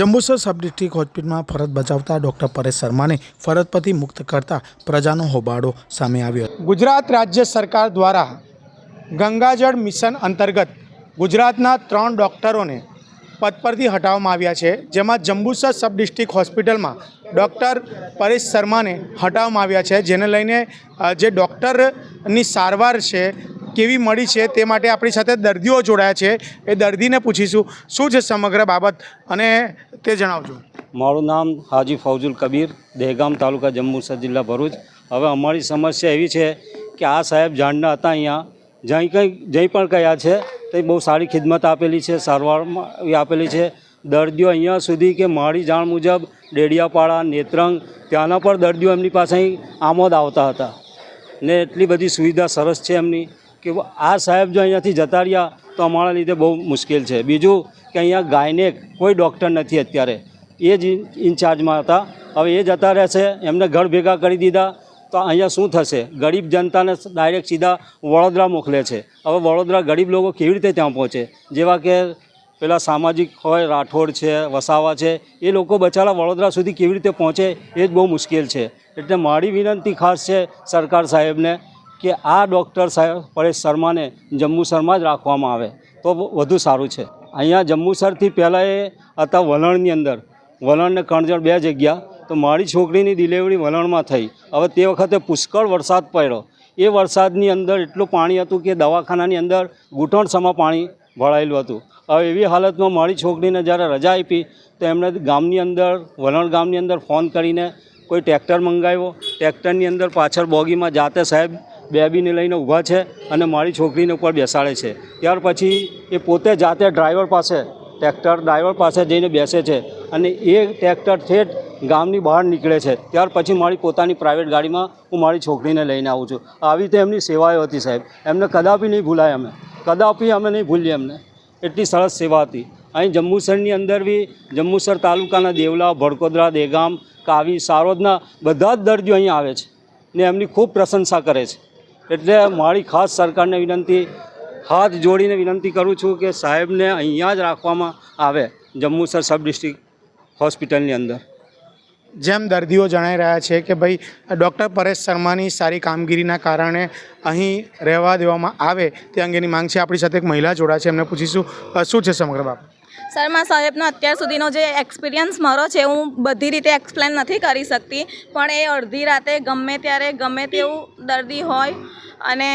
Jambusar sub district હોસ્પિટલમાં ફરજ બજાવતા ડોક્ટર પરેશ શર્માને ફરજ પરથી મુક્ત કરતા પ્રજાનો હોબાળો સામે આવ્યો ગુજરાત રાજ્ય સરકાર દ્વારા ગંગાજળ મિશન અંતર્ગત ગુજરાતના ત્રણ ડૉક્ટરોને પદ પરથી હટાવવામાં આવ્યા છે. જેમાં જંબુસર સબ ડિસ્ટ્રિક્ટ હોસ્પિટલમાં ડૉક્ટર પરેશ શર્માને હટાવવામાં આવ્યા છે. જેને લઈને જે ડૉક્ટરની સારવાર છે કેવી મળી છે તે માટે આપણી સાથે દર્દીઓ જોડાયા છે. એ દર્દીને પૂછીશું શું છે સમગ્ર બાબત અને તે જણાવજો. મારું નામ હાજી ફૌજુલ કબીર, દહેગામ તાલુકા જંબુસર જિલ્લા ભરૂચ. હવે અમારી સમસ્યા એવી છે કે આ સાહેબ જાણના હતા અહીંયા. જ્યાં કંઈ જઈ પણ ગયા છે, તે બહુ સારી ખિદમત આપેલી છે, સારવારમાં આપેલી છે. દર્દીઓ અહીંયા સુધી કે મારી જાણ મુજબ ડેડિયાપાડા, નેત્રંગ, ત્યાંના પણ દર્દીઓ એમની પાસે અહીં આમોદ આવતા હતા. ને એટલી બધી સુવિધા સરસ છે એમની. કે આ સાહેબ જો અહીંયાથી જતા રહ્યા, તો અમારા લીધે બહુ મુશ્કેલ છે. બીજું કે અહીંયા ગાયને કોઈ ડૉક્ટર નથી અત્યારે. એ જ ઇન- ઇન્ચાર્જમાં હતા. હવે એ જતા રહેશે એમને ઘર ભેગા કરી દીધા. તો અહીંયા શું થશે? ગરીબ જનતાને ડાયરેક્ટ સીધા વડોદરા મોકલે છે. હવે વડોદરા ગરીબ લોકો કેવી રીતે ત્યાં પહોંચે? જેવા કે પેલા સામાજિક હોય, રાઠોડ છે, વસાવા છે, એ લોકો બચારા વડોદરા સુધી કેવી રીતે પહોંચે એ જ બહુ મુશ્કેલ છે. એટલે મારી વિનંતી ખાસ છે સરકાર સાહેબને કે આ ડૉક્ટર સાહેબ પરેશ શર્માને જંબુસરમાં જ રાખવામાં આવે. તો વધુ સારું છે. અહીંયા જંબુસરથી પહેલાં એ હતા વલણની અંદર. વલણ ને કણજણ બે જગ્યા. તો મારી છોકરીની ડિલિવરી વલણમાં થઈ. હવે તે વખતે પુષ્કળ વરસાદ પડ્યો. એ વરસાદની અંદર એટલું પાણી હતું કે દવાખાનાની અંદર ઘૂંટણસમાં પાણી ભરાયેલું હતું. હવે એવી હાલતમાં મારી છોકરીને જ્યારે રજા આપી, તો એમણે ગામની અંદર, વલણ ગામની અંદર ફોન કરીને કોઈ ટ્રેક્ટર મંગાવ્યો. ટ્રેક્ટરની અંદર પાછળ બોગીમાં જાતે સાહેબ બેબીને લઈને ઊભા છે અને મારી છોકરીને ઉપર બેસાડે છે. ત્યાર પછી એ પોતે જાતે ડ્રાઈવર પાસે, ટ્રેક્ટર ડ્રાઈવર પાસે જઈને બેસે છે અને એ ટ્રેક્ટર ઠેઠ ગામની બહાર નીકળે છે. ત્યાર પછી મારી પોતાની પ્રાઇવેટ ગાડીમાં હું મારી છોકરીને લઈને આવું છું. આવી રીતે એમની સેવાઓ હતી સાહેબ. એમને કદાપી નહીં ભૂલાય અમે. કદાપી અમે નહીં ભૂલીએ એમને. એટલી સરસ સેવા હતી. અહીં જંબુસરની અંદર બી જંબુસર તાલુકાના દેવલા, ભડકોદરા, દેગામ, કાવી, સારોદના બધા જ દર્દીઓ અહીં આવે છે ને એમની ખૂબ પ્રશંસા કરે છે. એટલે મારી ખાસ સરકારને વિનંતી, હાથ જોડીને વિનંતી કરું છું કે સાહેબને અહીંયા જ રાખવામાં આવે જમ્મુસર સબ ડિસ્ટ્રિક્ટ હોસ્પિટલની અંદર. જેમ દર્દીઓ જણાઈ રહ્યા છે કે ભાઈ, ડૉક્ટર પરેશ શર્માની સારી કામગીરીના કારણે અહીં રહેવા દેવામાં આવે તે અંગેની માંગ છે. આપણી સાથે એક મહિલા જોડા છે. એમને પૂછીશું શું છે સમગ્ર બાબત? શર્મા સાહેબનો અત્યાર સુધીનો જે એક્સપિરિયન્સ મારો છે, હું બધી રીતે એક્સપ્લેન નથી કરી શકતી, પણ એ અડધી રાતે ગમે ત્યારે ગમે તેવું દર્દી હોય અને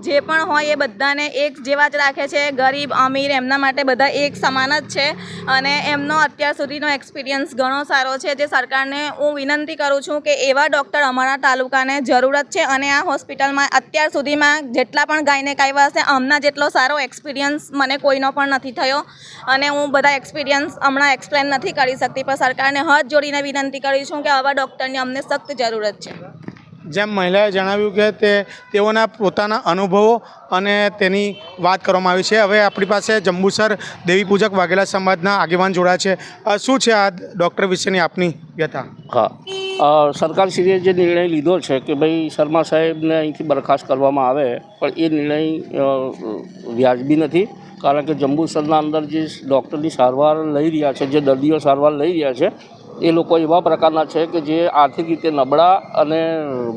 જે પણ હોય એ બધાને એક જેવા જ રાખે છે. ગરીબ, અમીર એમના માટે બધા એક સમાન જ છે. અને એમનો અત્યાર સુધીનો એક્સપિરિયન્સ ઘણો સારો છે જે સરકારને હું વિનંતી કરું છું કે એવા ડૉક્ટર અમારા તાલુકાને જરૂરત છે અને આ હોસ્પિટલમાં અત્યાર સુધીમાં જેટલા પણ ગાયનેક આવ્યા હશે, આમના જેટલો સારો એક્સપિરિયન્સ મને કોઈનો પણ નથી થયો. અને હું બધા એક્સપિરિયન્સ હમણાં એક્સપ્લેન નથી કરી શકતી, પણ સરકારને હાથ જોડીને વિનંતી કરી છું કે આવા ડૉક્ટરની અમને સખ્ત જરૂરત છે. જેમ મહિલાએ જણાવ્યું કે તે તેઓના પોતાના અનુભવો અને તેની વાત કરવામાં આવી છે. હવે આપણી પાસે જંબુસર દેવી પૂજક વાઘેલા સમાજના આગેવાન જોડાયા છે. શું છે આ ડૉક્ટર વિશેની આપની વ્યથા? હા. સરકારશ્રીએ જે નિર્ણય લીધો છે કે ભાઈ શર્મા સાહેબને અહીંથી બરખાસ્ત કરવામાં આવે, પણ એ નિર્ણય વ્યાજબી નથી, કારણ કે જંબુસરના અંદર જે ડૉક્ટરની સારવાર લઈ રહ્યા છે, જે દર્દીઓ સારવાર લઈ રહ્યા છે એ લોકો એવા પ્રકારના છે કે જે આર્થિક રીતે નબળા અને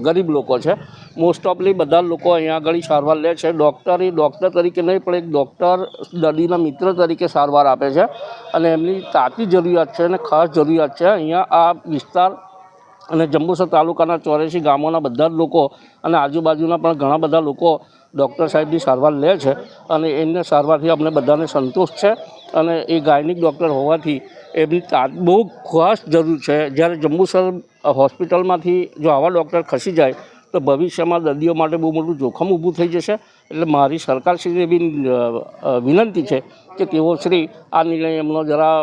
ગરીબ લોકો છે. મોસ્ટ ઓફલી બધા લોકો અહીંયા આગળ સારવાર લે છે. ડૉક્ટર એ ડૉક્ટર તરીકે નહીં, પણ એક ડૉક્ટર દર્દીના મિત્ર તરીકે સારવાર આપે છે. અને એમની તાતી જરૂરિયાત છે અને ખાસ જરૂરિયાત છે. અહીંયા આ વિસ્તાર અને જંબુસર તાલુકાના ચોર્યાસી ગામોના બધા જ લોકો અને આજુબાજુના પણ ઘણા બધા લોકો ડૉક્ટર સાહેબની સારવાર લે છે. અને એમને સારવારથી અમને બધાને સંતોષ છે. અને એ ગાયનિક ડૉક્ટર હોવાથી એમની બહુ ખાસ જરૂર છે. જ્યારે જંબુસર હોસ્પિટલમાંથી જો આવા ડૉક્ટર ખસી જાય તો ભવિષ્યમાં દર્દીઓ માટે બહુ મોટું જોખમ ઊભું થઈ જશે. એટલે મારી સરકારશ્રીને બી વિનંતી છે કે તેઓ શ્રી આ નિર્ણય એમનો જરા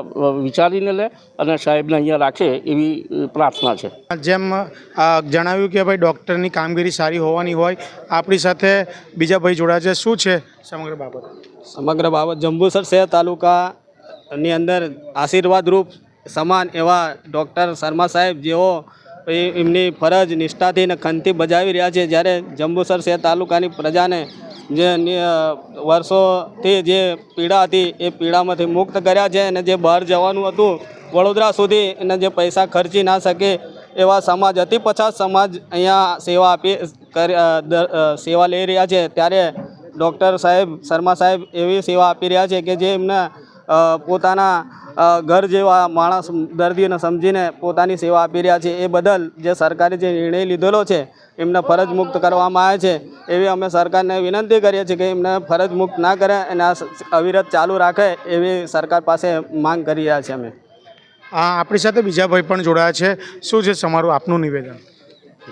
વિચારીને લે અને સાહેબને અહીંયા રાખે એવી પ્રાર્થના છે. જેમ જણાવ્યું કે ભાઈ ડૉક્ટરની કામગીરી સારી હોવાની હોય આપણી સાથે બીજા ભાઈ જોડાયા છે. શું છે સમગ્ર બાબત? સમગ્ર બાબત જંબુસર શહેર તાલુકાની અંદર આશીર્વાદરૂપ સમાન એવા ડૉક્ટર શર્મા સાહેબ જેઓ એમની ફરજ, નિષ્ઠાથી અને ખંતી બજાવી રહ્યા છે. જ્યારે જંબુસર શહેર તાલુકાની પ્રજાને જે વર્ષોથી જે પીડા હતી, એ પીડામાંથી મુક્ત કર્યા છે અને જે બહાર જવાનું હતું, વડોદરા સુધી એને જે પૈસા ખર્ચી ના શકે એવા સમાજ અતિ પછાત સમાજ અહીંયા સેવા આપી સેવા લઈ રહ્યા છે. ત્યારે ડૉક્ટર સાહેબ, શર્મા સાહેબ એવી સેવા આપી રહ્યા છે કે જે એમને પોતાના ઘર જેવા માણસ દર્દીઓને સમજીને પોતાની સેવા આપી રહ્યા છે. એ બદલ જે સરકારે જે નિર્ણય લીધેલો છે એમને ફરજ મુક્ત કરવામાં આવે છે. એવી અમે સરકારને વિનંતી કરીએ છીએ કે એમને ફરજ મુક્ત ના કરે અને આ અવિરત ચાલુ રાખે એવી સરકાર પાસે માંગ કરી રહ્યા છીએ અમે. હા આપણી સાથે બીજા ભાઈ પણ જોડાયા છે. શું છે તમારું આપનું નિવેદન?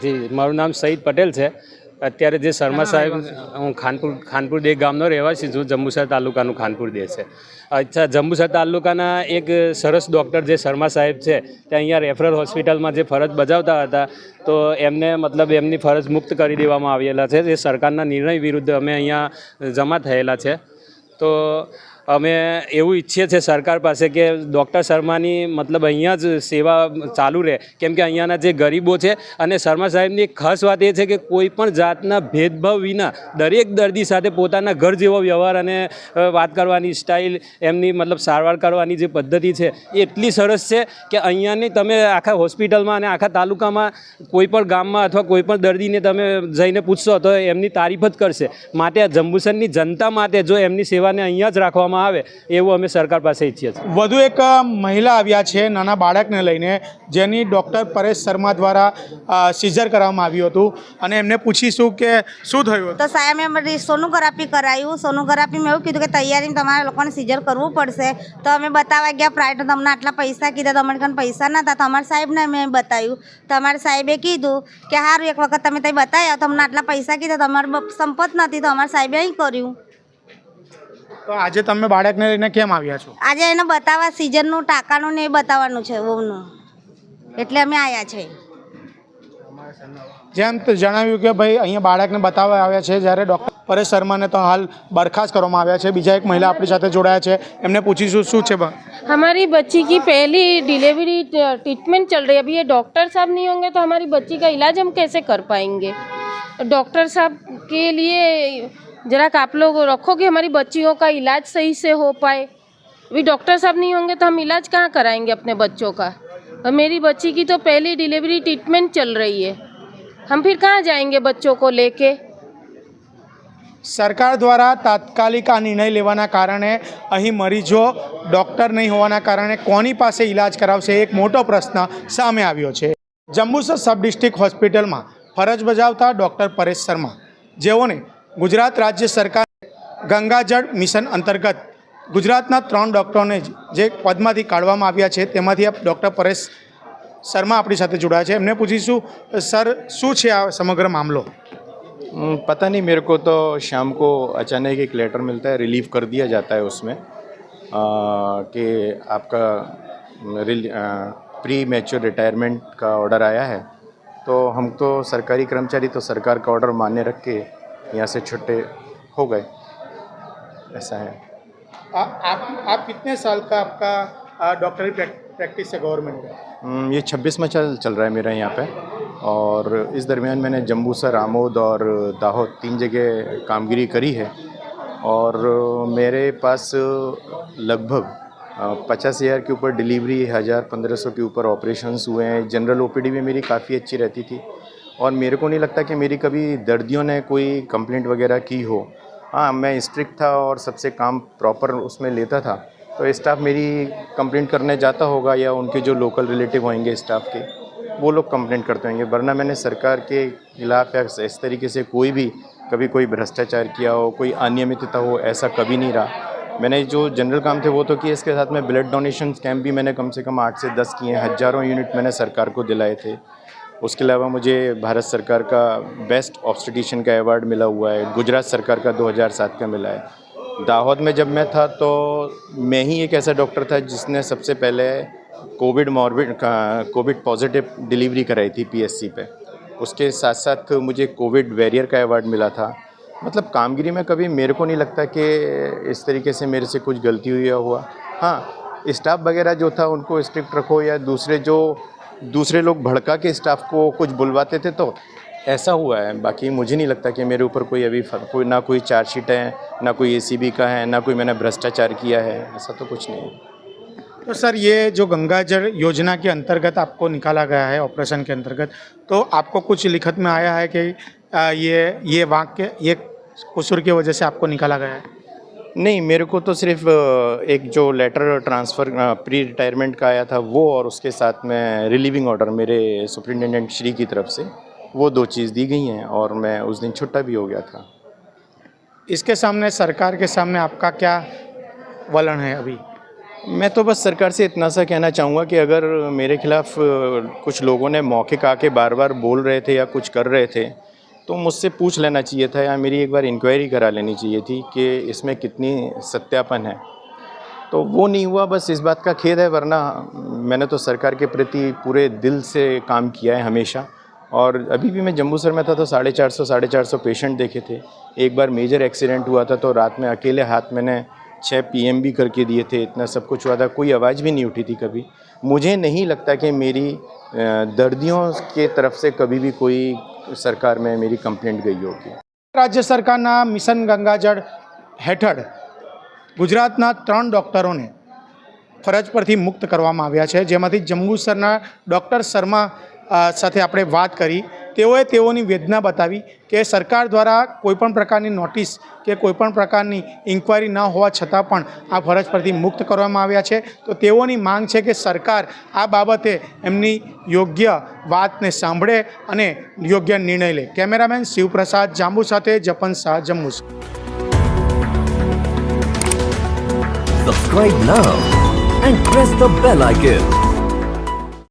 જી મારું નામ સઈદ પટેલ છે. અત્યારે જે શર્મા સાહેબ હું ખાનપુર ખાનપુર દે ગામનો રહેવાસી છું જંબુસર તાલુકાનું ખાનપુર દે છે. અચ્છા જંબુસર તાલુકાના એક સરસ ડૉક્ટર જે શર્મા સાહેબ છે તે અહીંયા રેફરલ હોસ્પિટલમાં જે ફરજ બજાવતા હતા તો એમને મતલબ એમની ફરજ મુક્ત કરી દેવામાં આવેલા છે. જે સરકારના નિર્ણય વિરુદ્ધ અમે અહીંયા જમા થયેલા છે. તો અમે એવું ઈચ્છીએ છીએ સરકાર પાસે કે ડૉક્ટર શર્માની મતલબ અહીંયા જ સેવા ચાલુ રહે. કેમ કે અહીંયાના જે ગરીબો છે અને શર્મા સાહેબની એક ખાસ વાત એ છે કે કોઈ પણ જાતના ભેદભાવ વિના દરેક દર્દી સાથે પોતાના ઘર જેવો વ્યવહાર અને વાત કરવાની સ્ટાઇલ એમની મતલબ સારવાર કરવાની જે પદ્ધતિ છે એટલી સરસ છે કે અહીંયાની તમે આખા હોસ્પિટલમાં અને આખા તાલુકામાં કોઈ પણ ગામમાં અથવા કોઈ પણ દર્દીને તમે જઈને પૂછશો તો એમની તારીફ જ કરશે. માટે આ જંબુસરની જનતા માટે જો એમની સેવાને અહીંયા જ રાખવામાં આવે એવું અમે સરકાર પાસે ઈચ્છીએ છીએ. વધુ એક મહિલા આવ્યા છે નાના બાળકને લઈને જેની ડૉક્ટર પરેશ શર્મા દ્વારા સિઝર કરવામાં આવ્યું હતું. અને એમને પૂછીશું કે શું થયું તો સાહેબ મેં બધી સોનોગ્રાફી કરાયું. સોનોગ્રાફીમાં એવું કીધું કે તૈયારીમાં તમારે લોકોને સિઝર કરવું પડશે. તો અમે બતાવવા ગયા પ્રાઇવેટ તમને આટલા પૈસા કીધા તમારે કાન પૈસા નહોતા તમારા સાહેબને મેં બતાવ્યું. તમારા સાહેબે કીધું કે સારું એક વખત તમે ત્યાં બતાવ્યા તમને આટલા પૈસા કીધા તમારે સંપત નથી તો અમારા સાહેબે અહીં કર્યું. તો આજે તમે બાળકને લઈને કેમ આવ્યા છો આજે એને બતાવવા સિઝરનું ટાંકાનું ને એ બતાવવાનું છે વહુનું એટલે અમે આવ્યા છે જેમ તો જણાવ્યું કે ભાઈ અહીંયા બાળકને બતાવવા આવ્યા છે જ્યારે ડૉક્ટર પરેશ શર્માને તો હાલ બરખાસ્ત કરવામાં આવ્યા છે બીજા એક મહિલા આપણી સાથે જોડાયા છે એમને પૂછીશું શું છે બ- हमारी बच्ची की पहली डिलीवरी ट्रीटमेंट चल रही है अभी ये डॉक्टर साहब नहीं होंगे तो हमारी बच्ची का इलाज हम कैसे कर पाएंगे डॉक्टर साहब के लिए ज़रा आप लोग रखो कि हमारी बच्चियों का इलाज सही से हो पाए अभी डॉक्टर साहब नहीं होंगे तो हम इलाज कहाँ कराएंगे अपने बच्चों का और मेरी बच्ची की तो पहली डिलीवरी ट्रीटमेंट चल रही है हम फिर कहाँ जाएंगे बच्चों को लेके સરકાર દ્વારા તાત્કાલિક આ નિર્ણય લેવાના કારણે અહીં મરીજો ડૉક્ટર નહીં હોવાના કારણે કોની પાસે ઈલાજ કરાવશે એક મોટો પ્રશ્ન સામે આવ્યો છે જંબુસર સબ ડિસ્ટ્રિક્ટ હોસ્પિટલમાં ફરજ બજાવતા ડૉક્ટર પરેશ શર્મા જેઓને ગુજરાત રાજ્ય સરકાર ગંગાજળ મિશન અંતર્ગત ગુજરાતના ત્રણ ડૉક્ટરોને જ જે પદમાંથી કાઢવામાં આવ્યા છે તેમાંથી ડૉક્ટર પરેશ શર્મા આપણી સાથે જોડાયા છે એમને પૂછીશું સર શું છે આ સમગ્ર મામલો हम्म, पता नहीं मेरे को तो शाम को अचानक एक लेटर मिलता है रिलीव कर दिया जाता है उसमें आ, कि आपका प्री मैच्योर रिटायरमेंट का ऑर्डर आया है तो हम तो सरकारी कर्मचारी तो सरकार का ऑर्डर मान्य रख के यहाँ से छुट्टे हो गए। ऐसा है। आ, आप आप कितने साल का आपका डॉक्टरी प्रैक्टिस है गवर्नमेंट का? हम्म, ये छब्बीस में चल चल रहा है मेरा यहाँ पे। और इस दरमियान मैंने जम्बूसर आमोद और दाहोद तीन जगह कामगिरी करी है। और मेरे पास लगभग पचास हज़ार के ऊपर डिलीवरी हज़ार पंद्रह सौ के ऊपर ऑपरेशंस हुए हैं। जनरल ओपीडी भी मेरी काफ़ी अच्छी रहती थी। और मेरे को नहीं लगता कि मेरी कभी दर्दियों ने कोई कंप्लेंट वगैरह की हो। हाँ मैं स्ट्रिक्ट था और सबसे काम प्रॉपर उसमें लेता था। तो स्टाफ मेरी कंप्लेंट करने जाता होगा या उनके जो लोकल रिलेटिव होंगे स्टाफ के, वो लोग कंप्लेंट करते होंगे। वरना मैंने सरकार के खिलाफ या इस तरीके से कोई भी, कभी कोई भ्रष्टाचार किया हो, कोई अनियमितता हो, ऐसा कभी नहीं रहा। मैंने जो जनरल काम थे वो तो किए, इसके साथ में ब्लड डोनेशन कैंप भी मैंने कम से कम आठ से दस किए हैं। हज़ारों यूनिट मैंने सरकार को दिलाए थे। उसके अलावा मुझे भारत सरकार का बेस्ट ऑब्स्टिटिशियन का अवार्ड मिला हुआ है, गुजरात सरकार का 2007 का मिला है। दाहोद में जब मैं था तो मैं ही एक ऐसा डॉक्टर था जिसने सबसे पहले covid morbid covid positive delivery कराई थी पीएससी पे। उसके साथ साथ मुझे कोविड वैरियर का अवार्ड मिला था। मतलब कामगिरी में कभी मेरे को नहीं लगता कि इस तरीके से मेरे से कुछ गलती हुई या हुआ। हाँ स्टाफ वगैरह जो था उनको स्ट्रिक्ट रखो या दूसरे जो दूसरे लोग भड़का के स्टाफ को कुछ बुलवाते थे तो ऐसा हुआ है। बाकी मुझे नहीं लगता कि मेरे ऊपर कोई अभी कोई ना कोई चार्जशीट है, ना कोई एसीबी का है, ना कोई मैंने भ्रष्टाचार किया है, ऐसा तो कुछ नहीं तो सर, ये जो गंगा जल योजना के अंतर्गत आपको निकाला गया है, ऑपरेशन के अंतर्गत तो आपको कुछ लिखत में आया है कि ये ये वाक्य, ये कसूर की वजह से आपको निकाला गया है? नहीं मेरे को तो सिर्फ़ एक जो लेटर ट्रांसफ़र प्री रिटायरमेंट का आया था वो और उसके साथ में रिलीविंग ऑर्डर मेरे सुप्रिटेंडेंट श्री की तरफ़ से वो दो चीज़ दी गई हैं और मैं उस दिन छुट्टा भी हो गया था। इसके सामने सरकार के सामने आपका क्या वलन है अभी? मैं तो बस सरकार से इतना सा कहना चाहूँगा कि अगर मेरे खिलाफ कुछ लोगों ने मौके का आके बार बार बोल रहे थे या कुछ कर रहे थे तो मुझसे पूछ लेना चाहिए था या मेरी एक बार इंक्वायरी करा लेनी चाहिए थी कि इसमें कितनी सत्यापन है। तो वो नहीं हुआ, बस इस बात का खेद है, वरना मैंने तो सरकार के प्रति पूरे दिल से काम किया है हमेशा। और अभी भी मैं जम्मूसर में था तो साढ़े चार सौ, साढ़े चार सौ पेशेंट देखे थे। एक बार मेजर एक्सीडेंट हुआ था तो रात में अकेले हाथ मैंने छः पीएम भी करके दिए थे, इतना सब कुछ हुआ था, कोई आवाज़ भी नहीं उठी थी कभी। मुझे नहीं लगता कि मेरी अ, दर्दियों के तरफ से कभी भी कोई सरकार में मेरी कंप्लेंट गई होगी રાજ્ય સરકારના મિશન ગંગાજળ હેઠળ ગુજરાતના ત્રણ ડૉક્ટરોને ફરજ પરથી મુક્ત કરવામાં આવ્યા છે જેમાંથી જંબુસરના ડૉક્ટર શર્મા અ, સાથે આપણે વાત કરી. તેઓએ તેઓની વેદના બતાવી કે સરકાર દ્વારા કોઈપણ પ્રકારની નોટિસ કે કોઈપણ પ્રકારની ઇન્ક્વાયરી ન હોવા છતાં પણ આ ફરજ પરથી મુક્ત કરવામાં આવ્યા છે. તો તેઓની માંગ છે કે સરકાર આ બાબતે એમની યોગ્ય વાતને સાંભળે અને યોગ્ય નિર્ણય લે. કેમેરામેન શિવપ્રસાદ જાંબુ સાથે Japan Shah Jammu Subscribe now and press the bell icon.